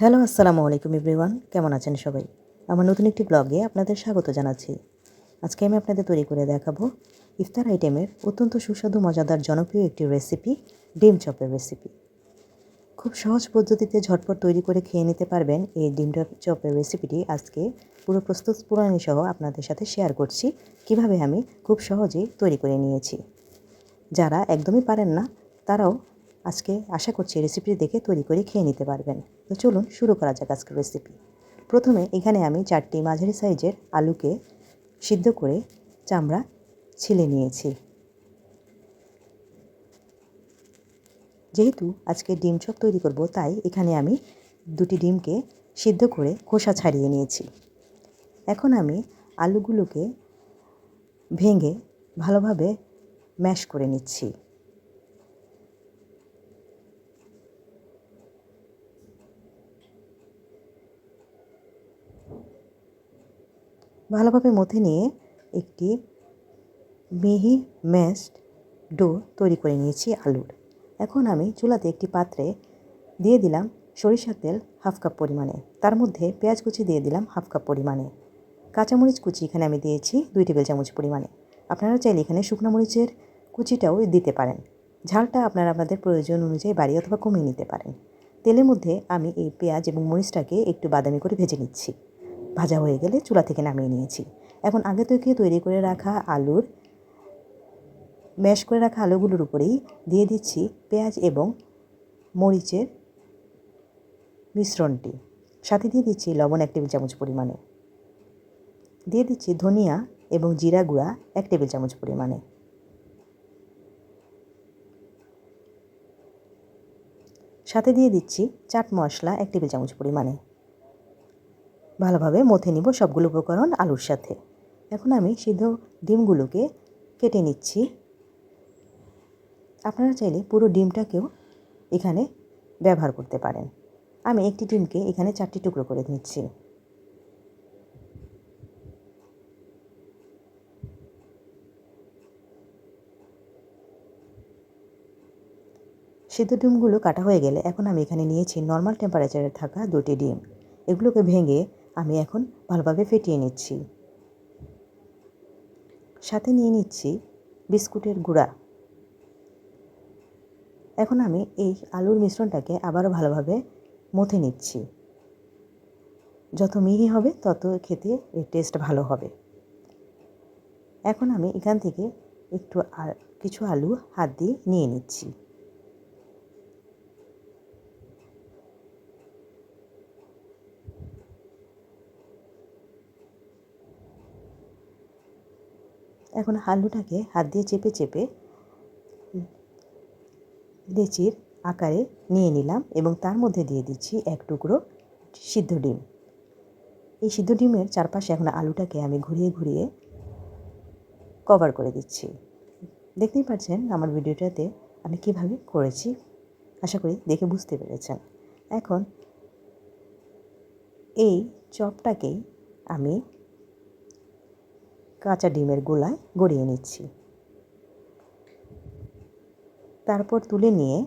Hello, আসসালামু আলাইকুম everyone. কেমন আছেন সবাই? আমার নতুন একটি ব্লগে আপনাদের স্বাগত জানাচ্ছি। আজকে আমি আপনাদের তৈরি করে দেখাবো ইফতার আইটেমের অত্যন্ত সুস্বাদু, মজাদার, জনপ্রিয় একটি রেসিপি ডিম চপের রেসিপি খুব সহজ পদ্ধতিতে ঝটপট তৈরি করে খেয়ে নিতে পারবেন এই ডিম চপের রেসিপিটি আজকে পুরো প্রস্তুত পুরানি সহ আপনাদের সাথে শেয়ার করছি কীভাবে আমি খুব সহজেই তৈরি করে নিয়েছি। যারা একদমই পারেন না, তারাও আজকে আশা করছি রেসিপি দেখে তৈরি করে খেয়ে নিতে পারবেন। তো চলুন শুরু করা যাক আজকের রেসিপি প্রথমে এখানে আমি চারটি মাঝারি সাইজের আলুকে সিদ্ধ করে চামড়া ছিলে নিয়েছি। যেহেতু আজকে ডিম চপ তৈরি করব, তাই এখানে আমি দুটি ডিমকে সিদ্ধ করে খোসা ছাড়িয়ে নিয়েছি। এখন আমি আলুগুলোকে ভেঙে ভালোভাবে ম্যাশ করে নিচ্ছি। ভালোভাবে মথে নিয়ে একটি মিহি ম্যাশড ডো তৈরি করে নিয়েছি আলুর। এখন আমি চুলাতে একটি পাত্রে দিয়ে দিলাম সরিষার তেল হাফ কাপ পরিমাণে। তার মধ্যে পেঁয়াজ কুচি দিয়ে দিলাম হাফ কাপ পরিমাণে। কাঁচামরিচ কুচি এখানে আমি দিয়েছি দুই টেবিল চামচ পরিমাণে। আপনারা চাইলে এখানে শুকনো মরিচের কুচিটাও দিতে পারেন। ঝালটা আপনারা আপনাদের প্রয়োজন অনুযায়ী বাড়ি অথবা কমিয়ে নিতে পারেন। তেলের মধ্যে আমি এই পেঁয়াজ এবং মরিচটাকে একটু বাদামি করে ভেজে নিচ্ছি। ভাজা হয়ে গেলে চুলা থেকে নামিয়ে নিয়েছি। এখন আগে থেকে তৈরি করে রাখা আলুর, ম্যাশ করে রাখা আলুগুলোর উপরেই দিয়ে দিচ্ছি পেঁয়াজ এবং মরিচের মিশ্রণটি। সাথে দিয়ে দিচ্ছি লবণ এক টেবিল চামচ পরিমাণে। দিয়ে দিচ্ছি ধনিয়া এবং জিরা গুঁড়া এক টেবিল চামচ পরিমাণে। সাথে দিয়ে দিচ্ছি চাট মশলা এক টেবিল চামচ পরিমাণে। ভালোভাবে মথে নিব সবগুলো উপকরণ আলুর সাথে। এখন আমি সিদ্ধ ডিমগুলোকে কেটে নিচ্ছি। আপনারা চাইলে পুরো ডিমটাকেও এখানে ব্যবহার করতে পারেন। আমি একটি ডিমকে এখানে চারটি টুকরো করে নিচ্ছি। সিদ্ধ ডিমগুলো কাটা হয়ে গেলে এখন আমি এখানে নিয়েছি নর্মাল টেম্পারেচারে থাকা দুটি ডিম। এগুলোকে ভেঙে আমি এখন ভালোভাবে ফেটিয়ে নিচ্ছি। সাথে নিয়ে নিচ্ছি বিস্কুটের গুঁড়া। এখন আমি এই আলুর মিশ্রণটাকে আবারও ভালোভাবে মথে নিচ্ছি। যত মিহি হবে, তত খেতে এর টেস্ট ভালো হবে। এখন আমি এখান থেকে একটু কিছু আলু হাত দিয়ে নিয়ে নিচ্ছি। এখন আলুটাকে হাত দিয়ে চেপে চেপে লেচির আকারে নিয়ে নিলাম এবং তার মধ্যে দিয়ে দিচ্ছি এক টুকরো সিদ্ধ ডিম। এই সিদ্ধ ডিমের চারপাশে এখন আলুটাকে আমি ঘুরিয়ে ঘুরিয়ে কভার করে দিচ্ছি। দেখতেই পাচ্ছেন আমার ভিডিওটাতে আমি কীভাবে করেছি, আশা করি দেখে বুঝতে পেরেছেন। এখন এই চপটাকেই আমি কাঁচা ডিমের গোলায় গড়িয়ে নিচ্ছি। তারপর তুলে নিয়ে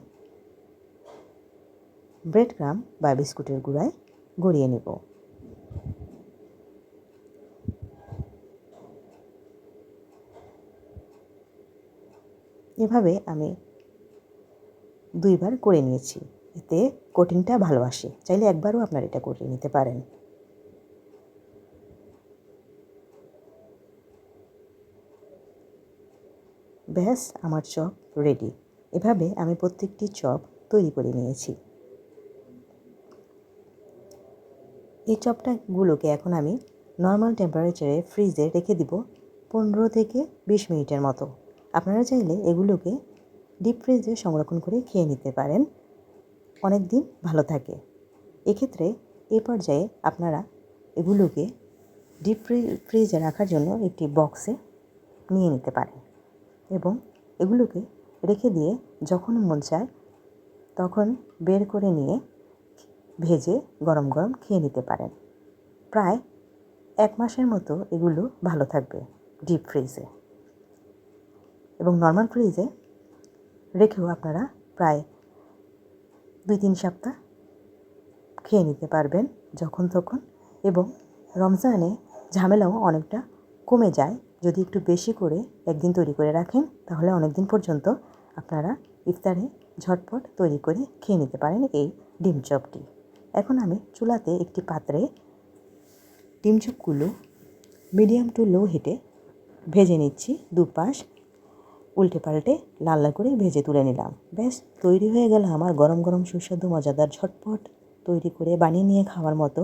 ব্রেড ক্রাম বা বিস্কুটের গুঁড়ায় গড়িয়ে নেব। এভাবে আমি দুইবার করে নিয়েছি, এতে কোটিংটা ভালো আসে। চাইলে একবারও আপনার এটা করে নিতে পারেন। ব্যাস, আমার চপ রেডি এভাবে আমি প্রত্যেকটি চপ তৈরি করে নিয়েছি। এই চপটাগুলোকে এখন আমি নর্মাল টেম্পারেচারে ফ্রিজে রেখে দিব পনেরো থেকে বিশ মিনিটের মতো। আপনারা চাইলে এগুলোকে ডিপ ফ্রিজে সংরক্ষণ করে খেয়ে নিতে পারেন। অনেক দিন ভালো থাকে। এক্ষেত্রে এ পর্যায়ে আপনারা এগুলোকে ডিপ ফ্রিজে রাখার জন্য একটি বক্সে নিয়ে নিতে পারেন। এবং এগুলোকে রেখে দিয়ে যখন মন চায়, তখন বের করে নিয়ে ভেজে গরম গরম খেয়ে নিতে পারেন। প্রায় এক মাসের মতো এগুলো ভালো থাকবে ডিপ ফ্রিজে। এবং নর্মাল ফ্রিজে রেখেও আপনারা প্রায় দুই তিন সপ্তাহ খেয়ে নিতে পারবেন যখন তখন এবং রমজানে ঝামেলাও অনেকটা কমে যায়। যদি একটু বেশি করে একদিন তৈরি করে রাখেন, তাহলে অনেক দিন পর্যন্ত আপনারা ইফতারে ঝটপট তৈরি করে খেয়ে নিতে পারেন এই ডিম চপটি। এখন আমি চুলাতে একটি পাত্রে ডিম চপগুলো মিডিয়াম টু লো হিটে ভেজে নিচ্ছি দুপাশ, উল্টে পাল্টে লাল লাল করে ভেজে তুলে নিলাম। ব্যাস, তৈরি হয়ে গেল আমার গরম গরম সুস্বাদু মজাদার ঝটপট তৈরি করে বানিয়ে নিয়ে খাওয়ার মতো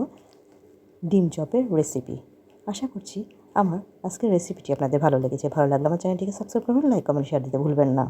ডিম চপের রেসিপি আশা করছি আমার আজকের রেসিপিটি আপনাদের ভালো লেগেছে, ভালো লাগলে আমার চ্যানেলটিকে সাবস্ক্রাইব করবেন লাইক কমেন্ট শেয়ার দিতে ভুলবেন না।